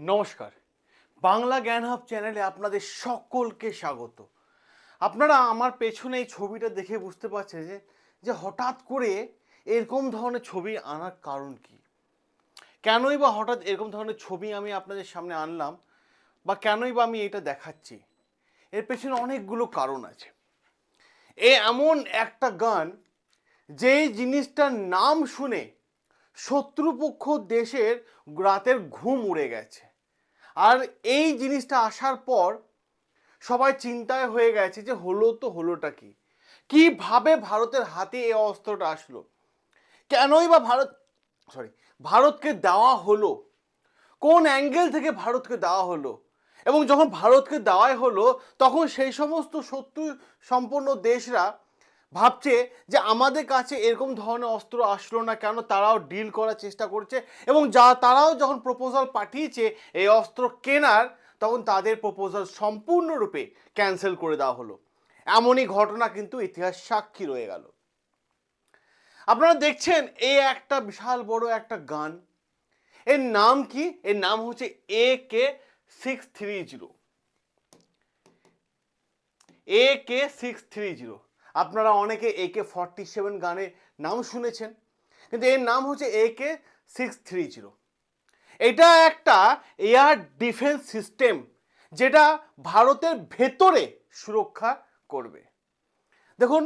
নমস্কার। বাংলা জ্ঞান হাব চ্যানেলে আপনাদের সকলকে স্বাগত। আপনারা আমার পেছনে এই ছবিটা দেখে বুঝতে পারছেন যে যে হঠাৎ করে এরকম ধরনের ছবি আনার কারণ কি? কেনই বা হঠাৎ এরকম ধরনের ছবি আমি আপনাদের সামনে আনলাম বা কেনই বা আমি এটা দেখাচ্ছি? এর পেছনে অনেকগুলো কারণ আছে। এ এমন একটা গান, যেই জিনিসটার নাম শুনে শত্রুপক্ষ দেশের রাতের ঘুম উড়ে গেছে। আর এই জিনিসটা আসার পর সবাই চিন্তায় হয়ে গেছে যে হলো তো হলোটা কি? কীভাবে ভারতের হাতে এই অস্ত্রটা আসলো? কেনই বা ভারত সরি ভারতকে দেওয়া হলো? কোন অ্যাঙ্গেল থেকে ভারতকে দেওয়া হলো? এবং যখন ভারতকে দেওয়াই হলো, তখন সেই সমস্ত শত্রু সম্পন্ন দেশরা ভাবছে যে আমাদের কাছে এরকম ধরনের অস্ত্র আসলো না কেন তারাও ডিল করার চেষ্টা করছে এবং যা তারাও যখন প্রপোজাল পাঠিয়েছে এই অস্ত্র কেনার, তখন তাদের প্রপোজাল সম্পূর্ণরূপে ক্যান্সেল করে দেওয়া হলো। এমনই ঘটনা কিন্তু ইতিহাস সাক্ষী রয়ে গেল। আপনারা দেখছেন এই একটা বিশাল বড় একটা গান। এর নাম কি? এর নাম হচ্ছে A K six three zero. A K six three zero. আপনারা অনেকে এ কে ফর্টি সেভেন গানের নাম শুনেছেন, কিন্তু এর নাম হচ্ছে A K six three zero এটা একটা এয়ার ডিফেন্স সিস্টেম যেটা ভারতের ভেতরে সুরক্ষা করবে। দেখুন,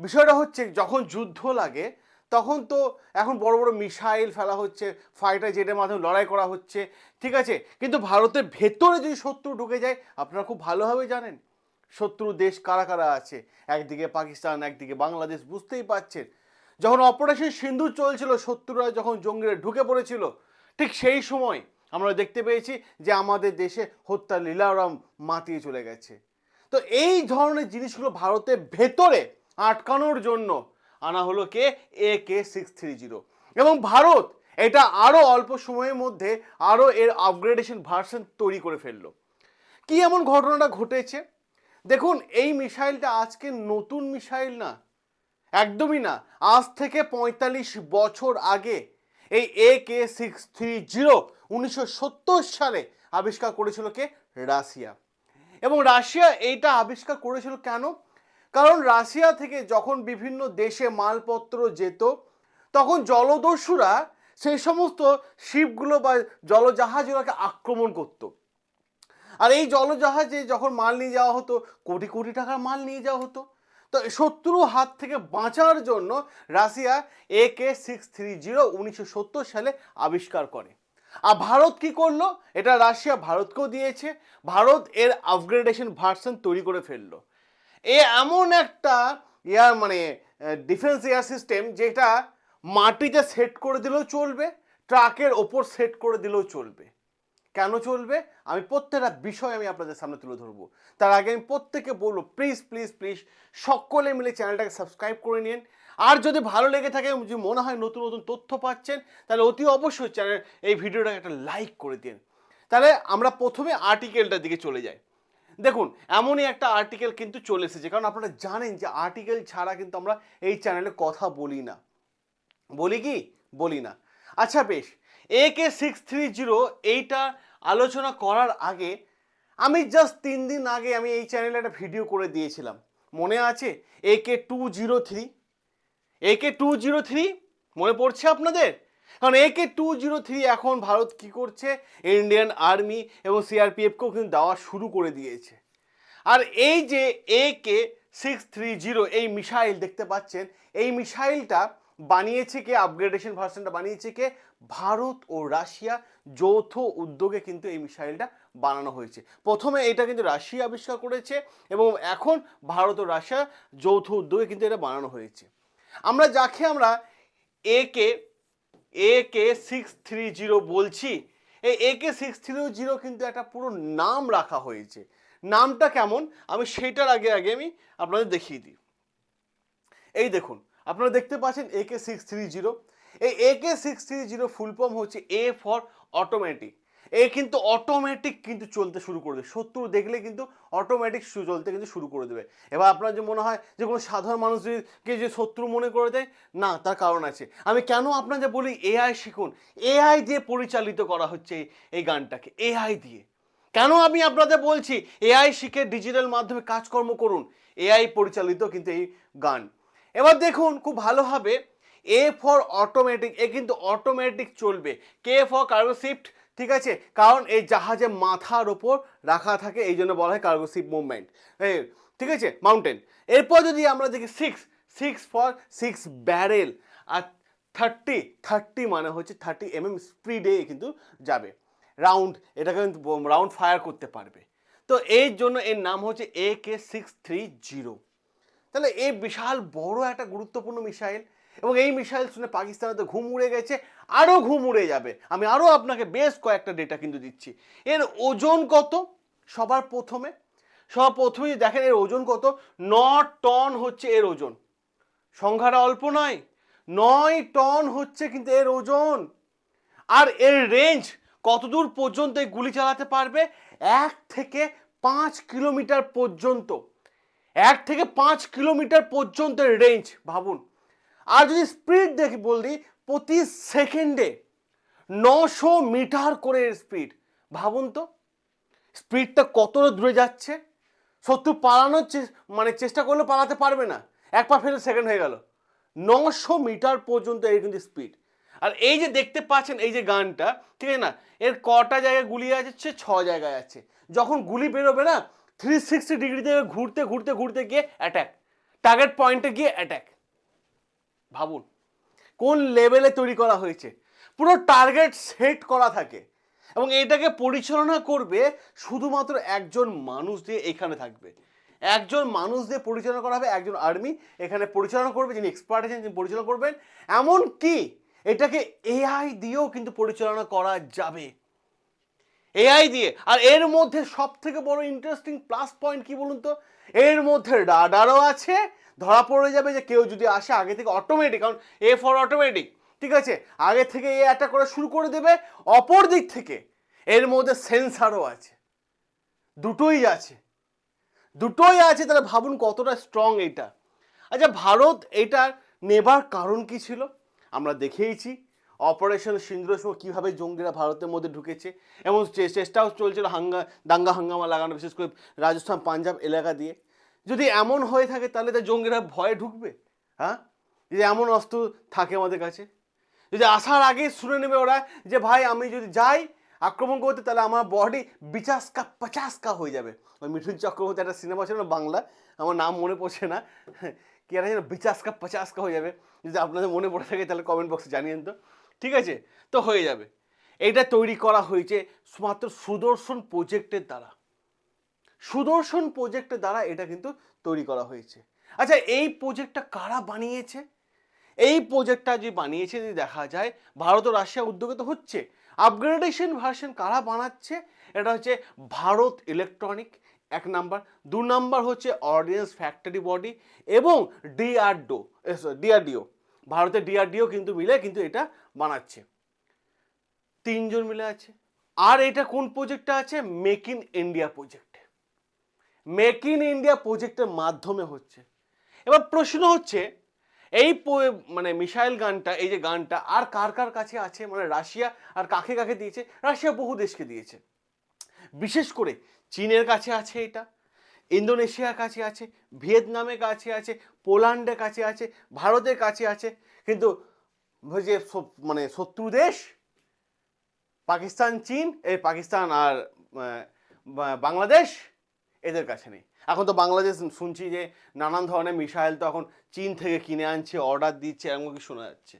বিষয়টা হচ্ছে যখন যুদ্ধ লাগে, তখন তো এখন বড় বড় মিসাইল ফেলা হচ্ছে ফাইটার জেটের মাধ্যমে লড়াই করা হচ্ছে, ঠিক আছে? কিন্তু ভারতের ভেতরে যদি শত্রু ঢুকে যায়, আপনারা খুব ভালোভাবে জানেন। শত্রু দেশ কারা কারা আছে? একদিকে পাকিস্তান, একদিকে বাংলাদেশ, বুঝতেই পারছেন। যখন অপারেশন সিন্ধু চলছিল, শত্রুরা যখন জঙ্গিরা ঢুকে পড়েছিল, ঠিক সেই সময় আমরা দেখতে পেয়েছি যে আমাদের দেশে হত্যা লীলারাম মাতিয়ে চলে গেছে। তো এই ধরনের জিনিসগুলো ভারতের ভেতরে আটকানোর জন্য আনা হলো কে? A K six three zero এবং ভারত এটা আরও অল্প সময়ের মধ্যে আরও এর আপগ্রেডেশন ভার্সন তৈরি করে ফেলল। কি এমন ঘটনাটা ঘটেছে? দেখুন, এই মিসাইলটা আজকে নতুন মিসাইল না, একদমই না। আজ থেকে পঁয়তাল্লিশ বছর আগে এই A K six three zero উনিশশো সত্তর সালে আবিষ্কার করেছিল কে? রাশিয়া। এবং রাশিয়া এইটা আবিষ্কার করেছিল কেন? কারণ রাশিয়া থেকে যখন বিভিন্ন দেশে মালপত্র যেত, তখন জলদস্যুরা সেই সমস্ত শিপগুলো বা জলজাহাজগুলোকে আক্রমণ করতো। আর এই জলজাহাজে যখন মাল নিয়ে যাওয়া হতো, কোটি কোটি টাকার মাল নিয়ে যাওয়া হতো। তো শত্রু হাত থেকে বাঁচার জন্য Russia A K six three zero উনিশশো সত্তর সালে আবিষ্কার করে। আর ভারত কি করল? এটা রাশিয়া ভারতকেও দিয়েছে। ভারত এর আপগ্রেডেশন ভার্সন তৈরি করে ফেলল। এ এমন একটা এয়ার মানে ডিফেন্স এয়ার সিস্টেম যেটা মাটিতে সেট করে দিলেও চলবে, ট্রাকের ওপর সেট করে দিলেও চলবে। কেন চলবে? আমি প্রত্যেকটা বিষয় আমি আপনাদের সামনে তুলে ধরবো। তার আগে আমি প্রত্যেকে বলব প্লিজ প্লিজ প্লিজ সকলে মিলে চ্যানেলটাকে সাবস্ক্রাইব করে নিন। আর যদি ভালো লেগে থাকে, যদি মনে হয় নতুন নতুন তথ্য পাচ্ছেন, তাহলে অতি অবশ্যই চ্যানেল এই ভিডিওটাকে একটা লাইক করে দিন। তাহলে আমরা প্রথমে আর্টিকেলটার দিকে চলে যাই। দেখুন, এমনই একটা আর্টিকেল কিন্তু চলে এসেছে। কারণ আপনারা জানেন যে আর্টিকেল ছাড়া কিন্তু আমরা এই চ্যানেলে কথা বলি না। বলি কি? বলি না। আচ্ছা বেশ। A K six three zero এইটা আলোচনা করার আগে আমি জাস্ট তিন দিন আগে আমি এই চ্যানেলে একটা ভিডিও করে দিয়েছিলাম। মনে আছে? A K two zero three A K two zero three মনে পড়ছে আপনাদের? কারণ A K two zero three এখন ভারত কি করছে? ইন্ডিয়ান আর্মি এবং সিআরপিএফকেও কিন্তু দেওয়া শুরু করে দিয়েছে। আর এই যে A K six three zero এই মিসাইল দেখতে পাচ্ছেন, এই মিসাইলটা বানিয়েছে কে? আপগ্রেডেশন ভার্সনটা বানিয়েছে কে? ভারত ও রাশিয়া যৌথ উদ্যোগে কিন্তু এই মিসাইলটা বানানো হয়েছে। প্রথমে এটা কিন্তু রাশিয়া আবিষ্কার করেছে এবং এখন ভারত ও রাশিয়া যৌথ উদ্যোগে কিন্তু এটা বানানো হয়েছে। আমরা যাকে আমরা A K A K six three zero বলছি, এই A K six three zero কিন্তু একটা পুরো নাম রাখা হয়েছে। নামটা কেমন? আমি সেটার আগে আগে আমি আপনাদের দেখিয়ে দিই। এই দেখুন আপনারা দেখতে পাচ্ছেন A K six three zero এই A K six three zero full হচ্ছে এ ফর অটোমেটিক এ কিন্তু অটোমেটিক কিন্তু চলতে শুরু করে দেবে। শত্রু দেখলে কিন্তু অটোমেটিক চলতে কিন্তু শুরু করে দেবে। এবার আপনার যে মনে হয় যে কোনো সাধারণ মানুষকে যে শত্রু মনে করে দেয়, না, তার কারণ আছে। আমি কেন আপনাদের বলি এআই শিখুন? এআই দিয়ে পরিচালিত করা হচ্ছে এই গানটাকে এআই দিয়ে। কেন আমি আপনাদের বলছি এআই শিখে ডিজিটাল মাধ্যমে কাজকর্ম করুন? এআই পরিচালিত কিন্তু এই গান। এবার দেখুন খুব ভালোভাবে এ ফর অটোমেটিক এ কিন্তু অটোমেটিক চলবে। কে ফর কার্গো শিফট ঠিক আছে? কারণ এই জাহাজে মাথার ওপর রাখা থাকে, এই জন্য বলা হয় কার্গো শিপ মুভমেন্ট ঠিক আছে? মাউন্টেন এরপর যদি আমরা দেখি six six four six barrel আর থার্টি থার্টি মানে হচ্ছে থার্টি এম এম স্পিডে কিন্তু যাবে। রাউন্ড এটাকে কিন্তু রাউন্ড ফায়ার করতে পারবে। তো এর জন্য এর নাম হচ্ছে A K six three zero তাহলে এই বিশাল বড় একটা গুরুত্বপূর্ণ মিসাইল এবং এই মিসাইল শুনে পাকিস্তানে তো ঘুম উড়ে গেছে আরও ঘুম উড়ে যাবে। আমি আরও আপনাকে বেশ কয়েকটা ডেটা কিন্তু দিচ্ছি। এর ওজন কত? সবার প্রথমে সবার প্রথমে যদি দেখেন এর ওজন কত? ন টন হচ্ছে এর ওজন। সংখ্যাটা অল্প নয় নয় টন হচ্ছে কিন্তু এর ওজন। আর এর রেঞ্জ কতদূর পর্যন্ত এই গুলি চালাতে পারবে? এক থেকে পাঁচ কিলোমিটার পর্যন্ত। এক থেকে পাঁচ কিলোমিটার পর্যন্ত রেঞ্জ ভাবুন। আর যদি স্পিড দেখি, বলি প্রতি সেকেন্ডে নশো মিটার করে স্পিড ভাবুন তো। স্পিডটা কতটা দূরে যাচ্ছে? শত্রু পালানোর মানে চেষ্টা করলে পালাতে পারবে না। এক পা ফেলে সেকেন্ড হয়ে গেল। নশো মিটার পর্যন্ত এর কিন্তু স্পিড আর এই যে দেখতে পাচ্ছেন, এই যে গানটা, ঠিক আছে না? এর কটা জায়গায় গুলি আছে? ছ জায়গায় আছে। যখন গুলি বেরোবে না থ্রি সিক্সটি ডিগ্রি থেকে ঘুরতে ঘুরতে ঘুরতে গিয়ে অ্যাট্যাক টার্গেট পয়েন্টে গিয়ে অ্যাট্যাক ভাবুন, কোন লেভেলে তৈরি করা হয়েছে? পুরো টার্গেট সেট করা থাকে এবং এটাকে পরিচালনা করবে শুধুমাত্র একজন মানুষ দিয়ে এখানে থাকবে। একজন মানুষ দিয়ে পরিচালনা করা হবে একজন আর্মি এখানে পরিচালনা করবে যিনি এক্সপার্ট আছেন যিনি পরিচালনা করবেন। এমন কি এটাকে এআই দিয়েও কিন্তু পরিচালনা করা যাবে। এআই দিয়ে। আর এর মধ্যে সব থেকে বড় ইন্টারেস্টিং প্লাস পয়েন্ট কি বলুন তো? এর মধ্যে রাডারও আছে। ধরা পড়ে যাবে যে কেউ যদি আসে আগে থেকে অটোমেটিক কারণ এ ফর অটোমেটিক ঠিক আছে? আগে থেকে এ অ্যাটাক করা শুরু করে দেবে। অপর দিক থেকে এর মধ্যে সেন্সারও আছে। দুটোই আছে। দুটোই আছে, তাহলে ভাবুন কতটা স্ট্রং এটা। আচ্ছা ভারত এটা নেবার কারণ কি ছিল? আমরা দেখেইছি। অপারেশন সিন্দুরের সময় কীভাবে জঙ্গিরা ভারতের মধ্যে ঢুকেছে? এবং চেষ্টাও চলছিল হাঙ্গা, দাঙ্গা হাঙ্গামা লাগানো, বিশেষ করে রাজস্থান, পাঞ্জাব এলাকা দিয়ে। যদি এমন হয়ে থাকে, তাহলে তো জঙ্গিরা ভয়ে ঢুকবে হ্যাঁ? যদি এমন অস্ত্র থাকে আমাদের কাছে। যদি আসার আগে শুনে নেবে ওরা যে, ভাই, আমি যদি যাই আক্রমণ করতে, তাহলে আমার বডি বিচাসকা পচাসকা হয়ে যাবে। ওই মিঠুন চক্রবর্তী একটা সিনেমা ছিল না, বাংলা? আমার নাম মনে পড়ছে না। কি একটা যেন বিচাসকা পচাসকা হয়ে যাবে। যদি আপনাদের মনে পড়ে থাকে, তাহলে কমেন্ট বক্সে জানিয়েন তো। ঠিক আছে? তো হয়ে যাবে। এটা তৈরি করা হয়েছে মাত্র সুদর্শন প্রজেক্টের দ্বারা। সুদর্শন প্রজেক্টের দ্বারা এটা কিন্তু তৈরি করা হয়েছে। আচ্ছা এই প্রজেক্টটা কারা বানিয়েছে? এই প্রজেক্টটা যে বানিয়েছে, যদি দেখা যায়, ভারত ও রাশিয়া উদ্যোগে তো হচ্ছে। আপগ্রেডেশন ভার্সন কারা বানাচ্ছে? এটা হচ্ছে ভারত ইলেকট্রনিক এক নাম্বার। দু নাম্বার হচ্ছে অর্ডিন্যান্স ফ্যাক্টরি বডি এবং ডিআরডো ডিআরডিও ভারতের ডিআরডিও কিন্তু মিলে কিন্তু এটা বানাচ্ছে। তিনজন মিলে আছে। আর এটা কোন প্রজেক্টটা আছে? Make in India project make in India প্রজেক্টের মাধ্যমে হচ্ছে। এবার প্রশ্ন হচ্ছে, এই মানে মিসাইল গানটা, এই যে গানটা, আর কার কার কাছে আছে? মানে রাশিয়া, আর কাকে কাকে দিয়েছে? রাশিয়া বহু দেশকে দিয়েছে। বিশেষ করে চীনের কাছে আছে এটা। ইন্দোনেশিয়ার কাছে আছে, ভিয়েতনামের কাছে আছে, পোল্যান্ডের কাছে আছে, ভারতের কাছে আছে, কিন্তু যে মানে শত্রু দেশ, পাকিস্তান, চীন, এই পাকিস্তান আর বাংলাদেশ, এদের কাছে নেই। এখন তো বাংলাদেশ শুনছি যে নানান ধরনের মিসাইল তো এখন চীন থেকে কিনে আনছে অর্ডার দিচ্ছে এমন কি শোনা যাচ্ছে।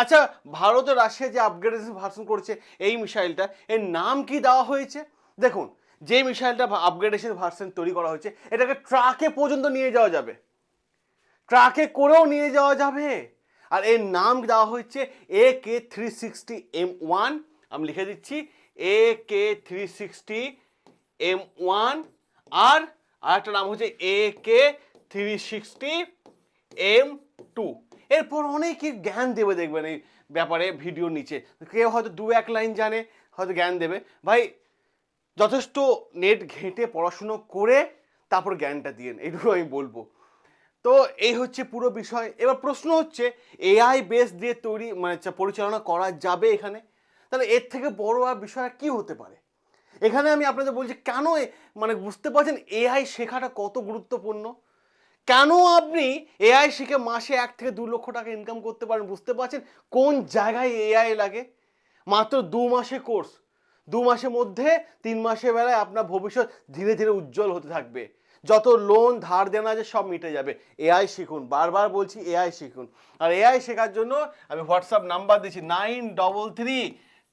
আচ্ছা ভারত রাশিয়া যে আপগ্রেডেশন ভার্সন করেছে, এই মিসাইলটা, এর নাম কি দেওয়া হয়েছে? দেখুন যে মিসাইলটা আপগ্রেডেশন ভার্সন তৈরি করা হয়েছে, এটাকে ট্রাকে পর্যন্ত নিয়ে যাওয়া যাবে। ট্রাকে করেও নিয়ে যাওয়া যাবে। আর এর নাম দেওয়া হচ্ছে A K three sixty M one আমি লিখে দিচ্ছি A K three sixty M one আর আরেকটা নাম হচ্ছে A K three sixty M two এরপর অনেকে জ্ঞান দেবে দেখবেন এই ব্যাপারে ভিডিও নিচে। কেউ হয়তো দু এক লাইন জানে, হয়তো জ্ঞান দেবে। ভাই যথেষ্ট নেট ঘেঁটে পড়াশুনো করে তারপর জ্ঞানটা দিয়েন এইটুকু আমি বলব। তো এই হচ্ছে পুরো বিষয়। এবার প্রশ্ন হচ্ছে এআই বেস দিয়ে তৈরি মানে পরিচালনা করা যাবে এখানে? তাহলে এর থেকে বড় আর বিষয় কী হতে পারে? এখানে আমি আপনাদের বলছি, কেন মানে বুঝতে পারছেন এআই শেখাটা কত গুরুত্বপূর্ণ? কেন আপনি এআই শিখে মাসে এক থেকে দু লক্ষ টাকা ইনকাম করতে পারেন বুঝতে পারছেন? কোন জায়গায় এআই লাগে? মাত্র দু মাসে কোর্স দু মাসের মধ্যে, তিন মাসের বেলায় আপনার ভবিষ্যৎ ধীরে ধীরে উজ্জ্বল হতে থাকবে। যত লোন ধার দেনা আছে, সব মিটে যাবে। এআই শিখুন, বারবার বলছি এআই শিখুন। আর এআই শেখার জন্য আমি হোয়াটসঅ্যাপ নাম্বার দিচ্ছি nine double three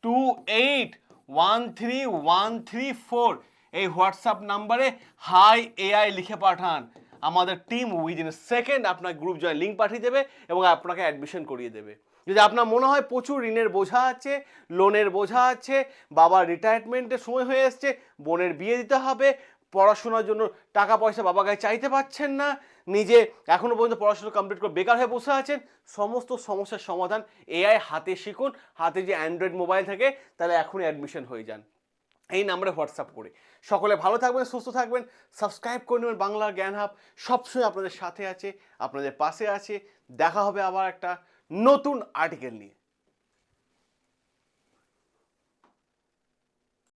two eight one three one three four এই হোয়াটসঅ্যাপ নাম্বারে হাই এআই লিখে পাঠান। আমাদের টিম উইদিন সেকেন্ড আপনার গ্রুপ জয়েন লিঙ্ক পাঠিয়ে দেবে এবং আপনাকে অ্যাডমিশন করিয়ে দেবে। যদি আপনার মনে হয় প্রচুর ঋণের বোঝা আছে লোনের বোঝা আছে, বাবার রিটায়ারমেন্টের সময় হয়ে এসছে, বোনের বিয়ে দিতে হবে, পড়াশোনার জন্য টাকা পয়সা বাবা গায়ে চাইতে পারছেন না, নিজে এখনও পর্যন্ত পড়াশোনা কমপ্লিট করে বেকার হয়ে বসে আছেন, সমস্ত সমস্যার সমাধান এআই হাতে শিখুন, হাতে যে অ্যান্ড্রয়েড মোবাইল থাকে, তাহলে এখনই অ্যাডমিশন হয়ে যান। এই নাম্বারে হোয়াটসঅ্যাপ করে। সকলে ভালো থাকবেন, সুস্থ থাকবেন সাবস্ক্রাইব করে নেবেন বাংলা জ্ঞান হাব, সবসময় আপনাদের সাথে আছে, আপনাদের পাশে আছে, দেখা হবে আবার একটা নতুন আর্টিকেল নিয়ে।